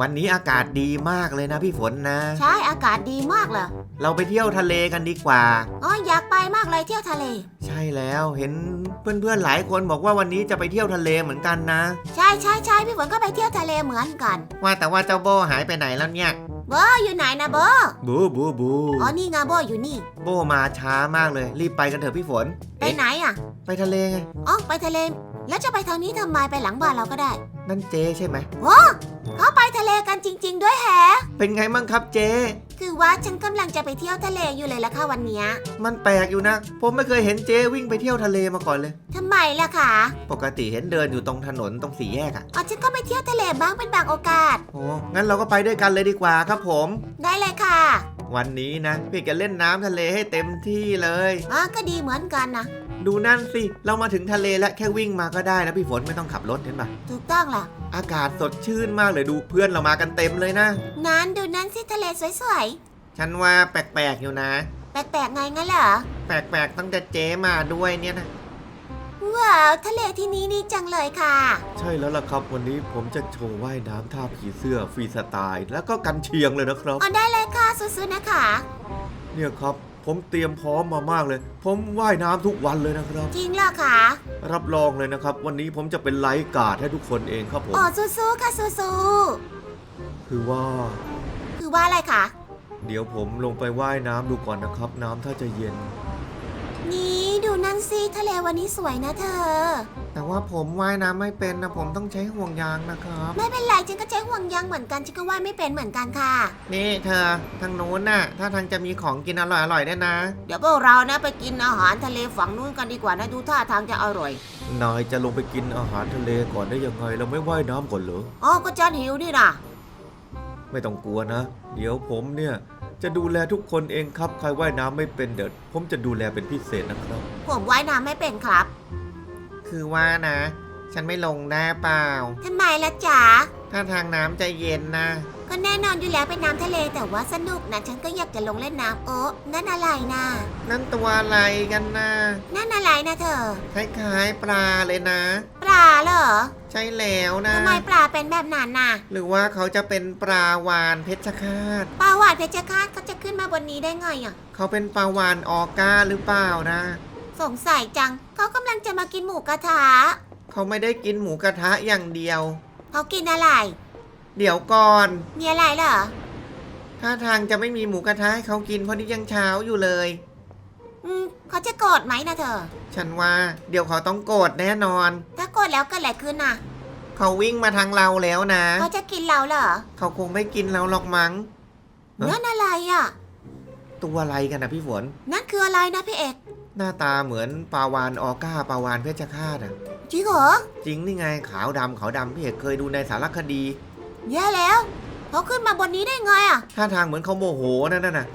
วันนี้อากาศดีมากเลยนะพี่ฝนนะ ใช่อากาศดีมากเลยเราไปเที่ยวทะเลกันดีกว่า อ๋ออยากไปมากเลยเที่ยวทะเล ใช่แล้วเห็นเพื่อนๆหลายคนบอกว่าวันนี้จะไปเที่ยวทะเลเหมือนกันนะ ใช่ใช่ใช่พี่ฝนก็ไปเที่ยวทะเลเหมือนกัน ว่าแต่ว่าเจ้าโบหายไปไหนแล้วเนี่ย โบอยู่ไหนนะโบบูบูบูอ๋อนี่ไงโบอยู่นี่ โบมาช้ามากเลย รีบไปกันเถอะพี่ฝน ไปไหนอะ ไปทะเลไง อ๋อไปทะเล แล้วจะไปทางนี้ทำไมไปหลังบ้านเราก็ได้นั่นเจ๊ใช่ไหมเขาไปทะเลกันจริง ๆ ด้วยแฮะเป็นไงมั่งครับเจ๊ คือว่าฉันกำลังจะไปเที่ยวทะเลอยู่เลยละค่ะวันเนี้ยมันแปลกอยู่นะ ผมไม่เคยเห็นเจ๊วิ่งไปเที่ยวทะเลมาก่อนเลย ทำไมล่ะคะปกติเห็นเดินอยู่ตรงถนนตรงสี่แยกอะอ๋อฉันก็ไปเที่ยวทะเลบ้างเป็นบางโอกาส โอ้งั้นเราก็ไปด้วยกันเลยดีกว่าครับผม ได้เลยค่ะวันนี้นะพี่จะเล่นน้ำทะเลให้เต็มที่เลย อ๋อก็ดีเหมือนกันนะ ดูนั่นสิ เรามาถึงทะเลแล้วแค่วิ่งมาก็ได้แล้วพี่ฝนไม่ต้องขับรถเห็นปะถูกต้องล่ะ อากาศสดชื่นมากเลยดูเพื่อนเรามากันเต็มเลยนะ นั้นดูนั้นสิทะเลสวยฉันว่าแปลกๆอยู่นะ ๆ แปลกๆไงงั้นเหรอ แปลกๆตั้งแต่เจ๊มาด้วยเนี่ยนะ ว้าว ทะเลที่นี้ดีจังเลยค่ะ ใช่แล้วล่ะครับวันนี้ผมจะโชว์ว่ายน้ำท่าผีเสื้อฟรีสไตล์ แล้วก็กันเชียงเลยนะครับอ๋อได้เลยค่ะสู้ๆนะคะ เนี่ยครับ ผมเตรียมพร้อมมามากเลย ผมว่ายน้ำทุกวันเลยนะครับ จริงเหรอคะรับรองเลยนะครับ วันนี้ผมจะเป็นไลฟ์การ์ดให้ทุกคนเองครับผมอ๋อสู้ๆค่ะสู้คือว่าๆคือว่าอะไรคะเดี๋ยวผมลงไปว่ายน้ำดูก่อนนะครับ น้ำถ้าจะเย็น นี่ดูนั่นสิทะเลวันนี้สวยนะเธอ แต่ว่าผมว่ายน้ำไม่เป็นนะผมต้องใช้ห่วงยางนะครับ ไม่เป็นไรฉันก็ใช้ห่วงยางเหมือนกันฉันก็ว่ายไม่เป็นเหมือนกันค่ะ นี่เธอทางนู้นน่ะ ถ้าทางจะมีของกินอร่อยๆได้วยนะ เดี๋ยวพวกเรานะไปกินอาหารทะเลฝั่งนู้นกันดีกว่านะดูท่าทางจะอร่อยนายจะลงไปกินอาหารทะเลก่อนได้ยังไงเราไม่ว่ายน้ำก่อนเหรอ อ๋อก็ฉันหิวนี่นะไม่ต้องกลัวนะ เดี๋ยวผมเนี่ยจะดูแลทุกคนเองครับ ใครว่ายน้ำไม่เป็นเด็ดผมจะดูแลเป็นพิเศษนะครับ ผมว่ายน้ำไม่เป็นครับ คือว่านะ ฉันไม่ลงได้เปล่า ทำไมล่ะจ๊ะถ้าทางน้ำใจเย็นนะ ก็แน่นอนอยู่แล้วเป็นน้ำทะเลแต่ว่าสนุกนะฉันก็อยากจะลงเล่นน้ำโอ้นั่นอะไรนะนั่นตัวอะไรกันนะนั่นอะไรนะเธอ คล้ายๆปลาเลยนะ ปลาเหรอใช่แล้วนะ ทำไมปลาเป็นแบบนั้นน่ะหรือว่าเขาจะเป็นปลาวานเพชรฆาต ปลาหวานเพชรฆาตเขาจะขึ้นมาบนนี้ได้ไงอะ เขาเป็นปลาวานออก้าหรือเปล่านะ สงสัยจัง เขากำลังจะมากินหมูกระทะเขาไม่ได้กินหมูกระทะอย่างเดียว เขากินอะไร เดี๋ยวก่อน มีอะไรเหรอ ถ้าทางจะไม่มีหมูกระทะให้เขากินเพราะนี่ยังเช้าอยู่เลย อืมเขาจะโกรธไหมนะเธอ ฉันว่าเดี๋ยวเขาต้องโกรธแน่นอน ถ้าโกรธแล้วเก็อะไรขึ้นน่ะ เขาวิ่งมาทางเราแล้วนะ เขาจะกินเราเหรอเขาคงไม่กินเราหรอกมั้งฮะนั่นอะไรอะ ตัวอะไรกันนะพี่ฝน นั่นคืออะไรนะพี่เอก หน้าตาเหมือนปลาวานออก้าปลาวานเพชรฆาตอะ จริงเหรอ จริงนี่ไงขาวดำขาวดำพี่เอกเคยดูในสารคดีแย่แล้วเขาขึ้นมาบนนี้ได้ไงอะท่าทางเหมือนเขาโมโหนั่นน่ะ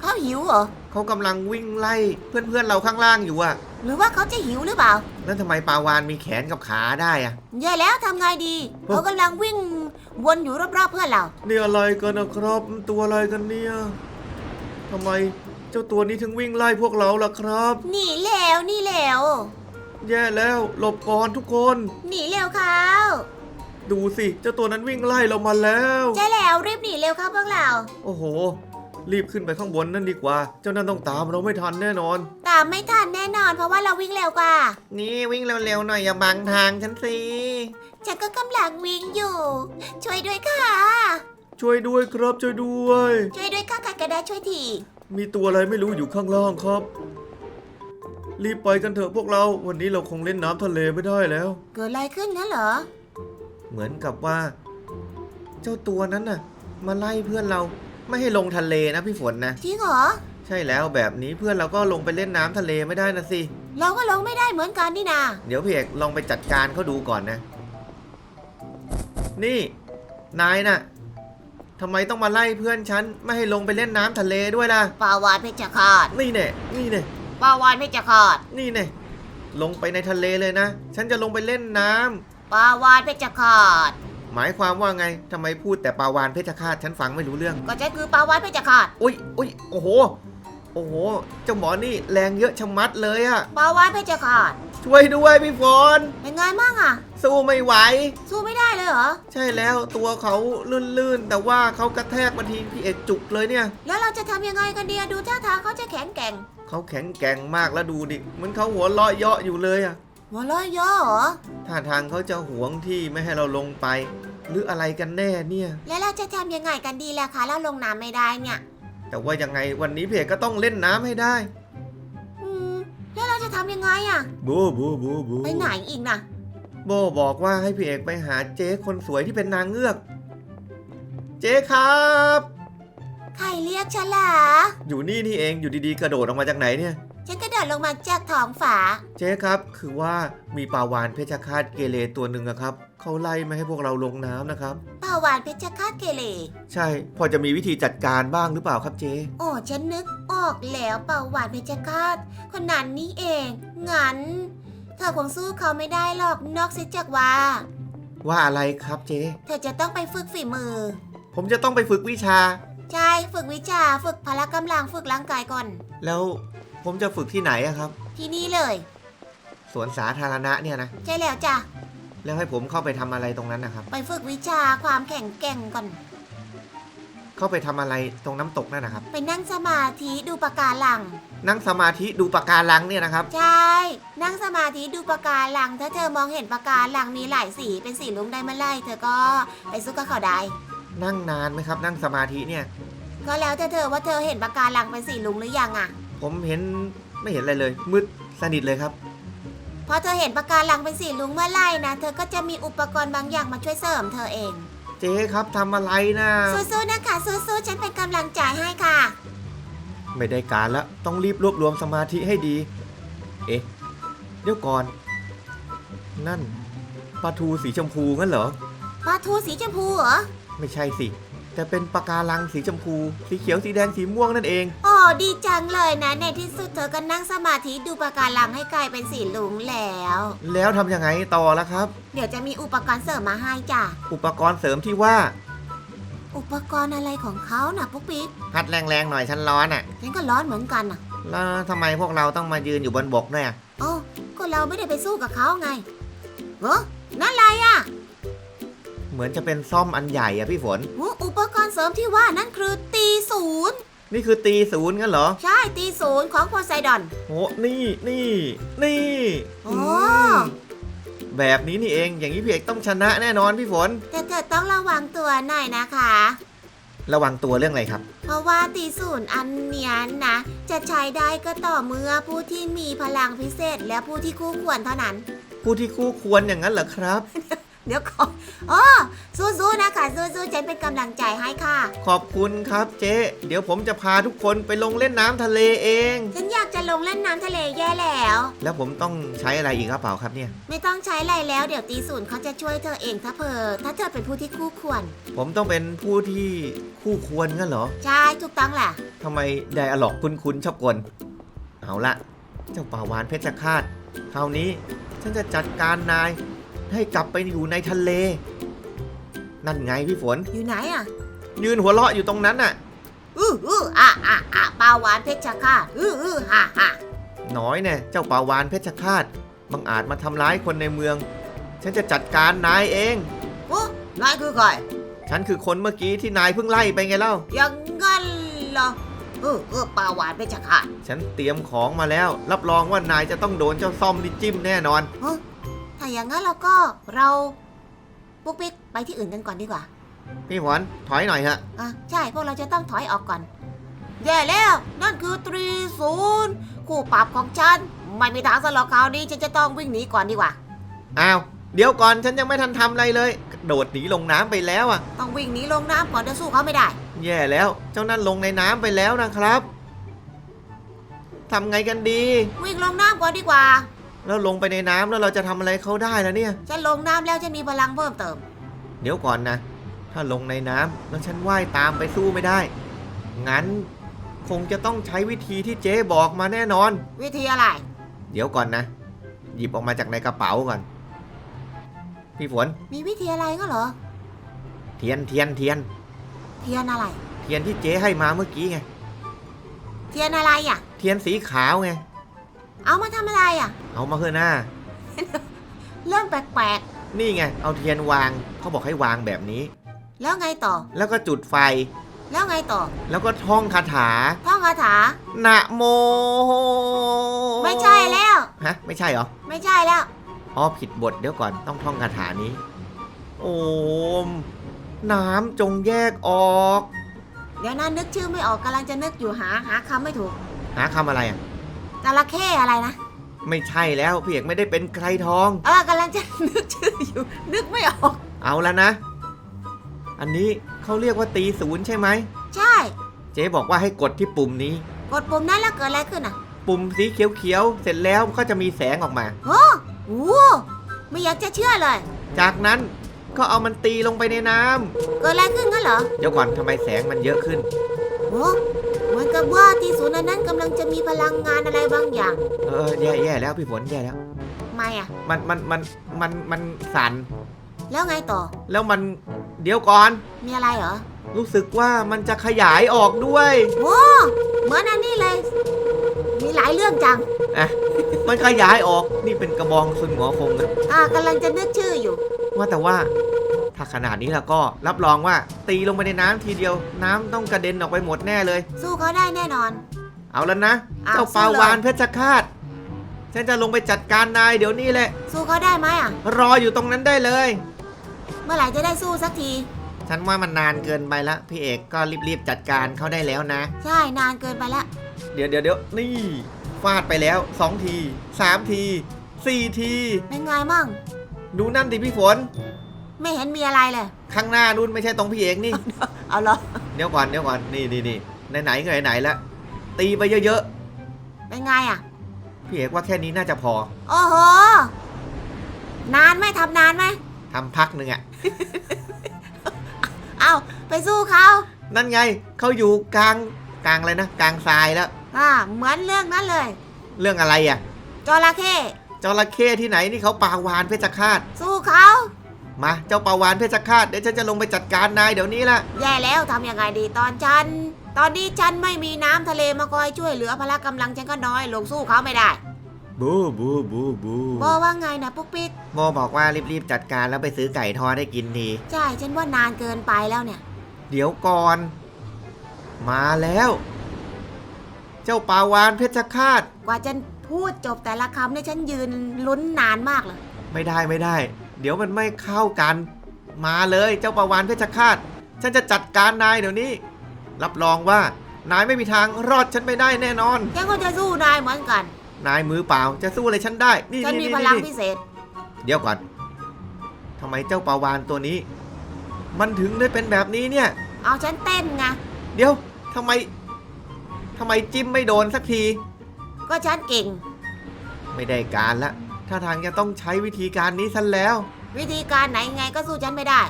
เขาหิวเหรอเขากำลังวิ่งไล่เพื่อนๆเราข้างล่างอยู่อะ หรือว่าเขาจะหิวหรือเปล่า แล้วทำไมปลาวานมีแขนกับขาได้อะแย่แล้วทำไงดีเฮ้ยเขากำลังวิ่งวนอยู่รอบๆเพื่อนเรา นี่อะไรกันนะครับตัวอะไรกันเนี่ยทำไม เจ้าตัวนี้ถึงวิ่งไล่พวกเราล่ะครับ หนีแล้วหนี่แล้วแย่แล้วหลบก่อนทุกคน หนีเร็วเขาดูสิเจ้าตัวนั้นวิ่งไล่เรามาแล้ว ใช่แล้วรีบหนีเร็วเข้าพวกเรา โอ้โห รีบขึ้นไปข้างบนนั่นดีกว่า เจ้านั่นต้องตามเราไม่ทันแน่นอน ตามไม่ทันแน่นอนเพราะว่าเราวิ่งเร็วกว่า นี่วิ่งเร็วๆหน่อยอย่าบังทางฉันสิ ฉันก็กำลังวิ่งอยู่ ช่วยด้วยค่ะ ช่วยด้วยครับช่วยด้วย ช่วยด้วยค่ะใครก็ได้ช่วยที มีตัวอะไรไม่รู้อยู่ข้างล่างครับ รีบไปกันเถอะพวกเราวันนี้เราคงเล่นน้ำทะเลไม่ได้แล้ว เกิดอะไรขึ้นงั้นเหรอ เหมือนกับว่า เจ้าตัวนั้นน่ะ มาไล่เพื่อนเราไม่ให้ลงทะเลนะพี่ฝนนะ จริงเหรอ ใช่แล้วแบบนี้เพื่อนเราก็ลงไปเล่นน้ำทะเลไม่ได้นะสิ เราก็ลงไม่ได้เหมือนกันนี่นา เดี๋ยวพี่เอกลองไปจัดการเขาดูก่อนนะ นี่ นายน่ะ ทำไมต้องมาไล่เพื่อนฉันไม่ให้ลงไปเล่นน้ำทะเลด้วยล่ะ ปลาวานเพชรฆาตนี่เน่นี่เน่ปลาวานเพชรฆาตนี่เน่ลงไปในทะเลเลยนะ ฉันจะลงไปเล่นน้ำ ปลาวานเพชรฆาตหมายความว่าไงทำไมพูดแต่ปลาวานเพชรฆาตฉันฟังไม่รู้เรื่อง ก็ใช่คือปลาวานเพชรฆาตอุ้ยอุ้ยโอ้โห โอ้โห เจ้าหมอนี่แรงเยอะชะมัดเลยอะปลาวานเพชรฆาตช่วยด้วยพี่ฝนเป็นไงมั่งอะ สู้ไม่ไหว สู้ไม่ได้ เลยเหรอ ใช่แล้วตัวเขาลื่นๆ แต่ว่าเขากระแทกมาทีพี่เอกจุกเลยเนี่ย แล้วเราจะทำยังไงกันดีอะดูท่าทางเขาจะแข็งแกร่งเขาแข็งแกร่งมากแล้วดูดิเหมือนเขาหัวเราะเยาะอยู่เลยอะหัวเร้อยย่อเหรอ ท่าทางเขาจะหวงที่ไม่ให้เราลงไป หรืออะไรกันแน่เนี่ย แล้วเราจะทำยังไงกันดีล่ะคะเราลงน้ำไม่ได้เนี่ย แต่ว่ายังไงวันนี้พี่เอกก็ต้องเล่นน้ำให้ได้ อืม แล้วเราจะทำยังไงอะบูบูบูบูไปไหนอีกนะ โบบอกว่าให้พี่เอกไปหาเจ๊คนสวยที่เป็นนางเงือก เจ๊ครับ ใครเรียกฉันล่ะ อยู่นี่นี่เองอยู่ดีๆ กระโดดออกมาจากไหนเนี่ย ฉันก็เดินลงมาจากท้องฝา เจ๊ครับ คือว่ามีปลาวานเพชฌฆาตเกเรตัวหนึ่งอะครับเขาไล่ไม่ให้พวกเราลงน้ำนะครับป่าวานเพชรฆาตเกเร ใช่ พอจะมีวิธีจัดการบ้างหรือเปล่าครับเจ๊โอ้ฉันนึกออกแล้วป่าวานเพชรฆาตคนนั้นนี่เองงั้น เธอคงสู้เขาไม่ได้หรอกนอกเสียจากว่า ว่าอะไรครับเจ๊ เธอจะต้องไปฝึกฝีมือ ผมจะต้องไปฝึกวิชา ใช่ฝึกวิชาฝึกพละกำลังฝึกร่างกายก่อน แล้วผมจะฝึกที่ไหนอะครับ ที่นี่เลย สวนสาธารณะเนี่ยนะ ใช่แล้วจ้ะ แล้วให้ผมเข้าไปทำอะไรตรงนั้นนะครับ ไปฝึกวิชาความแข็งแกร่งก่อน เข้าไปทำอะไรตรงน้ำตกนั่นนะครับ ไปนั่งสมาธิดูปะการัง นั่งสมาธิดูปะการังเนี่ยนะครับ ใช่ นั่งสมาธิดูปะการัง ถ้าเธอมองเห็นปะการังมีหลายสีเป็นสีลุงได้เมื่อไหรเธอก็ไปสู้กับเขาได้ นั่งนานไหมครับ นั่งสมาธิเนี่ย ก็แล้วแต่เธอว่าเธอเห็นปะการังเป็นสีลุงหรือยังอะผมเห็นไม่เห็นอะไรเลย มืดสนิทเลยครับ พอเธอเห็นปะการังเป็นสีลุงเมื่อไหรนะเธอก็จะมีอุปกรณ์บางอย่างมาช่วยเสริมเธอเอง เจ๊ครับทำอะไรนะสู้ๆนะคะสู้ๆฉันเป็นกำลังใจให้ค่ะ ไม่ได้การแล้วต้องรีบรวบรวมสมาธิให้ดี เอ๊ะเดี๋ยวก่อน นั่นปลาทูสีชมพูงั้นเหรอปลาทูสีชมพูเหรอ ไม่ใช่สิ แต่เป็นปะการังสีชมพู สีเขียวสีแดงสีม่วงนั่นเองอ๋อดีจังเลยนะ ในที่สุดเธอก็นั่งสมาธิดูปะการังให้กลายเป็นสีลุงแล้ว แล้วทำยังไงต่อละครับ เดี๋ยวจะมีอุปกรณ์เสริมมาให้จ้ะ อุปกรณ์เสริมที่ว่า อุปกรณ์อะไรของเขาน่ะปุ๊กปิ๊กพัดแรงๆหน่อยฉันร้อนอะ ฉันก็ร้อนเหมือนกันน่ะแล้วทำไมพวกเราต้องมายืนอยู่บนบกด้วยอะโอ้ก็เราไม่ได้ไปสู้กับเขาไงเออนั่นอะไรอะ เหมือนจะเป็นซ่อมอันใหญ่อะพี่ฝนโอ้อุปกรณ์เสริมที่ว่านั่นคือตีศูนย์นี่คือตีศูนย์งั้นเหรอใช่ตีศูนย์ของโพไซดอน โหนี่นี่นี่โอ้ มแบบนี้นี่เองอย่างนี้พี่เอกต้องชนะแน่นอนพี่ฝน แต่เธอต้องระวังตัวหน่อยนะคะ ระวังตัวเรื่องอะไรครับ เพราะว่าตีศูนย์อันเนี้ยนะ จะใช้ได้ก็ต่อเมื่อผู้ที่มีพลังพิเศษและผู้ที่คู่ควรเท่านั้น ผู้ที่คู่ควรอย่างนั้นเหรอครับ เดี๋ยวก่อนอ๋อสู้ๆนะคะสู้ๆฉันเป็นกำลังใจให้ค่ะ ขอบคุณครับเจ๊ เดี๋ยวผมจะพาทุกคนไปลงเล่นน้ำทะเลเอง ฉันอยากจะลงเล่นน้ำทะเลแย่แล้ว แล้วผมต้องใช้อะไรอีกครับเปล่าครับเนี่ย ไม่ต้องใช้อะไรแล้วเดี๋ยวตีศูนย์เขาจะช่วยเธอเองถ้าเพอถ้าเธอเป็นผู้ที่คู่ควร ผมต้องเป็นผู้ที่คู่ควรงั้นเหรอใช่ถูกต้องแหละ ทำไมไดอะล็อกคุ้นๆชอบกลเอาละเจ้าป่าวานเพชรฆาตคราวนี้ฉันจะจัดการนาย ให้กลับไปอยู่ในทะเล นั่นไงพี่ฝน อยู่ไหนอะยืนหัวเราะอยู่ตรงนั้นน่ะ อื้ออื้ออะอะอะปลาหวานเพชรฆาตอื้ออื้อฮ่าฮ่าน้อยแน่เจ้าป่าวานเพชรฆาตบังอาจมาทำร้ายคนในเมือง ฉันจะจัดการนายเอง โอ้นายคือใครฉันคือคนเมื่อกี้ที่นายเพิ่งไล่ไปไงเล่า อย่างงั้นเหรอเออเออปลาหวานเพชรฆาตฉันเตรียมของมาแล้ว รับรองว่านายจะต้องโดนเจ้าซ่อมนี่จิ้มแน่นอน เฮ้ย ถ้าอย่างงั้นเราก็เราปุ๊กปิ๊กไปที่อื่นกันก่อนดีกว่า พี่ฝนถอยหน่อยเถอะอะใช่พวกเราจะต้องถอยออกก่อน แย่แล้ว นั่นคือตรีศูนย์คู่ปรับของฉัน ไม่มีทางสลอกคราวนี้ฉันจะต้องวิ่งหนีก่อนดีกว่า อ้าว เดี๋ยวก่อนฉันยังไม่ทันทำอะไรเลยโดดหนีลงน้ำไปแล้วอะ ต้องวิ่งหนีลงน้ำก่อนจะสู้เขาไม่ได้ แย่แล้ว เจ้านั่นลงในน้ำไปแล้วนะครับทำไงกันดี วิ่งลงน้ำก่อนดีกว่า แล้วลงไปในน้ำแล้วเราจะทำอะไรเขาได้แล้วเนี่ย ฉันลงน้ำแล้วฉันมีพลังเพิ่มเติม เดี๋ยวก่อนนะ ถ้าลงในน้ำแล้วฉันว่ายตามไปสู้ไม่ได้ งั้นคงจะต้องใช้วิธีที่เจ๊บอกมาแน่นอน วิธีอะไร เดี๋ยวก่อนนะ หยิบออกมาจากในกระเป๋าก่อน พี่ฝนมีวิธีอะไรก็เหรอ เทียนเทียนเทียน เทียนอะไร เทียนที่เจ๊ให้มาเมื่อกี้ไง เทียนอะไรอะ เทียนสีขาวไง เอามาทำอะไรอะ เอามาเถอะหน้า เรื่องแปลกนี่ไง เอาเทียนวาง เขาบอกให้วางแบบนี้ ๆ แล้วไงต่อ แล้วก็จุดไฟ แล้วไงต่อแล้วก็ท่องคาถา ท่องคาถา นะโมไม่ใช่แล้ว ฮะ ไม่ใช่เหรอ ไม่ใช่แล้ว อ๋อ ผิดบทเดี๋ยวก่อน ต้องท่องคาถานี้ โอม น้ำจงแยกออก เดี๋ยวนะนึกชื่อไม่ออกกำลังจะนึกอยู่หาหาคำไม่ถูกหาคำอะไรอะ จระเข้อะไรนะ ไม่ใช่แล้วพี่เอกไม่ได้เป็นไกรทอง เออกำลังจะนึกชื่ออยู่ นึกไม่ออก เอาแล้วนะ อันนี้เขาเรียกว่าตีศูนย์ใช่ไหม ใช่ เจ๊บอกว่าให้กดที่ปุ่มนี้ กดปุ่มนั้นแล้วเกิดอะไรขึ้นอะปุ่มสีเขียวๆ เสร็จแล้วก็จะมีแสงออกมา โอ้โหไม่อยากจะเชื่อเลย จากนั้นก็เอามันตีลงไปในน้ำเกิดอะไรขึ้นงั้นเหรอ เดี๋ยวก่อนทำไมแสงมันเยอะขึ้น โอ้ เหมือนกับว่าที่ศูนย์อันนั้นกำลังจะมีพลังงานอะไรบางอย่าง เออแย่แย่แล้วพี่ฝนแย่แล้ว ไม่อะมันมันมันมันมันสั่นแล้วไงต่อ แล้วมันเดี๋ยวก่อน มีอะไรเหรอรู้สึกว่ามันจะขยายออกด้วยโอ้เหมือนอันนี้เลย มีหลายเรื่องจัง อะมันขยายออกนี่เป็นกระบองซุนหัวคงนะอ่ากำลังจะนึกชื่ออยู่ ว่าแต่ว่า ถ้าขนาดนี้แล้วก็รับรองว่าตีลงไปในน้ำทีเดียว น้ำต้องกระเด็นออกไปหมดแน่เลย สู้เขาได้แน่นอน เอาแล้วนะอ้าวเจ้าปลาสู้เลยวานเพชรฆาตฉันจะลงไปจัดการนายเดี๋ยวนี้แหละ สู้เขาได้ไหมอะ รออยู่ตรงนั้นได้เลย เมื่อไหร่จะได้สู้สักที ฉันว่ามันนานเกินไปละพี่เอกก็รีบๆจัดการเขาได้แล้วนะ ใช่นานเกินไปละ เดี๋ยวเดี๋ยวเดี๋ยวนี่ฟาดไปแล้วสองทีสามทีสี่ที เป็นไงมั่ง ดูนั่นดิพี่ฝน ไม่เห็นมีอะไรเลย ข้างหน้านู่นไม่ใช่ตรงพี่เอกนี่ เอาเหรอ เดี๋ยวก่อนเดี๋ยวก่อนนี่นี่นี่ไหนไหนๆก็ไหนๆแล้วตีไปเยอะเป็นไงอะ ๆ พี่เอกว่าแค่นี้น่าจะพอโอ้โห นานไหมทำนานไหม ทำพักหนึ่งอะเอาไปสู้เขานั่นไงเขาอยู่กลางกลางอะไรนะกลางทรายแล้ว อ่าเหมือนเรื่องนั้นเลย เรื่องอะไรอะจระเข้จระเข้ที่ไหนนี่เขาปลาวานเพชรฆาตสู้เขา มาเจ้าปลาวานเพชรฆาตเดี๋ยวฉันจะลงไปจัดการนายเดี๋ยวนี้ละแย่แล้วทำยังไงดีตอนฉัน ตอนนี้ฉันไม่มีน้ำทะเลมาคอยช่วยเหลือพละกำลังฉันก็น้อยลงสู้เขาไม่ได้บูบูบูบูโบว่าไงนะปุ๊กปิ๊กโมบอกว่ารีบๆจัดการแล้วไปซื้อไก่ทอดให้กินทีใช่ฉันว่านานเกินไปแล้วเนี่ย เดี๋ยวก่อน มาแล้ว เจ้าปลาวานเพชรฆาตกว่าจะพูดจบแต่ละคำเนี่ยฉันยืนลุ้นนานมากเลย ไม่ได้ไม่ได้ เดี๋ยวมันไม่เข้ากัน มาเลยเจ้าปลาวานเพชรฆาต ฉันจะจัดการนายเดี๋ยวนี้ รับรองว่านายไม่มีทางรอดฉันไปได้แน่นอน ฉันก็จะสู้นายเหมือนกัน นายมือเปล่าจะสู้อะไรฉันได้ นี่ฉันมีนี่พนี่ลังนี่พิเศษ เดี๋ยวก่อนทำไมเจ้าปลาวานตัวนี้ มันถึงได้เป็นแบบนี้เนี่ย เอาฉันเต้นไง เดี๋ยวทำไมทำไมจิ้มไม่โดนสักที ก็ฉันเก่ง ไม่ได้การละ ถ้าทางจะต้องใช้วิธีการนี้ซะแล้ว วิธีการไหนไงก็สู้ฉันไม่ได้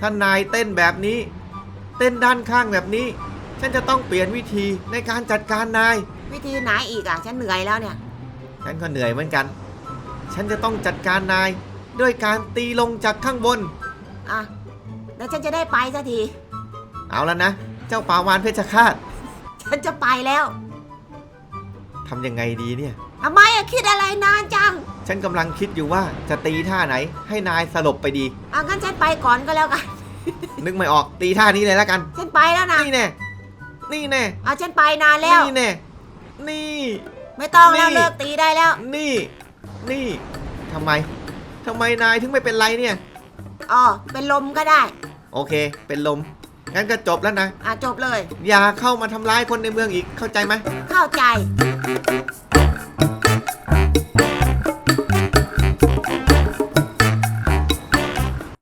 ถ้านายเต้นแบบนี้ เต้นด้านข้างแบบนี้ ฉันจะต้องเปลี่ยนวิธีในการจัดการนาย วิธีไหนอีกอะฉันเหนื่อยแล้วเนี่ย ฉันก็เหนื่อยเหมือนกัน ฉันจะต้องจัดการนาย ด้วยการตีลงจากข้างบน อะ แล้วฉันจะได้ไปสักที เอาแล้วนะ เจ้าปลาวานเพชรฆาตฉันจะไปแล้วทำยังไงดีเนี่ย ทำไมอะคิดอะไรนานจัง ฉันกำลังคิดอยู่ว่าจะตีท่าไหน ให้นายสลบไปดีอะงั้นฉันไปก่อนก็แล้วกัน นึกไม่ออกตีท่านี้เลยแล้วกัน ฉันไปแล้วนะนี่แน่ นี่แน่ เอาฉันไปนานแล้ว นี่แน่ นี่ ไม่ต้องแล้วนี่ เลิกตีได้แล้ว นี่ นี่ทำไมทำไมนายถึงไม่เป็นไรเนี่ย อ๋อ เป็นลมก็ได้ โอเค เป็นลม งั้นก็จบแล้วนะ อะจบเลย อย่าเข้ามาทำร้ายคนในเมืองอีกเข้าใจไหม เข้าใจ